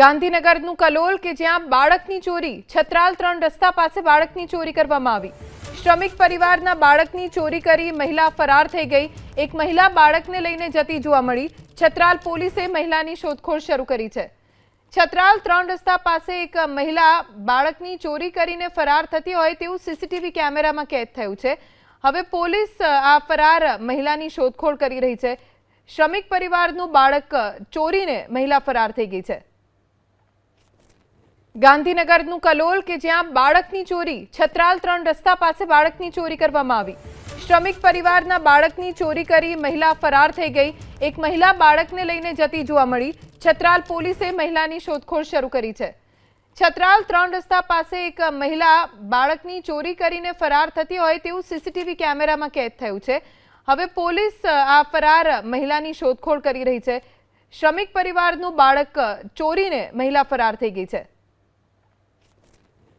ગાંધીનગરનું કલોલ કે જ્યાં બાળકની ચોરી, છત્રાલ ત્રણ રસ્તા પાસે બાળકની ચોરી કરવામાં આવી. શ્રમિક પરિવારના બાળકની ચોરી કરી મહિલા ફરાર થઈ ગઈ. એક મહિલા બાળકને લઈને જતી જોવા મળી. છત્રાલ પોલીસે મહિલાની શોધખોળ શરૂ કરી છે. છત્રાલ ત્રણ રસ્તા પાસે એક મહિલા બાળકની ચોરી કરીને ફરાર થતી હોય તેવું સીસીટીવી કેમેરામાં કેદ થયું છે. હવે પોલીસ આ ફરાર મહિલાની શોધખોળ કરી રહી છે. શ્રમિક પરિવારનું બાળક ચોરીને મહિલા ફરાર થઈ ગઈ છે. ગાંધીનગરનું કલોલ કે જ્યાં બાળકની ચોરી, છત્રાલ ત્રણ રસ્તા પાસે બાળકની ચોરી કરવામાં આવી. શ્રમિક પરિવારના બાળકની ચોરી કરી મહિલા ફરાર થઈ ગઈ. એક મહિલા બાળકને લઈને જતી જોવા મળી. છત્રાલ પોલીસે મહિલાની શોધખોળ શરૂ કરી છે. છત્રાલ ત્રણ રસ્તા પાસે એક મહિલા બાળકની ચોરી કરીને ફરાર થતી હોય તેવું સીસીટીવી કેમેરામાં કેદ થયું છે. હવે પોલીસ આ ફરાર મહિલાની શોધખોળ કરી રહી છે. શ્રમિક પરિવારનું બાળક ચોરીને મહિલા ફરાર થઈ ગઈ છે.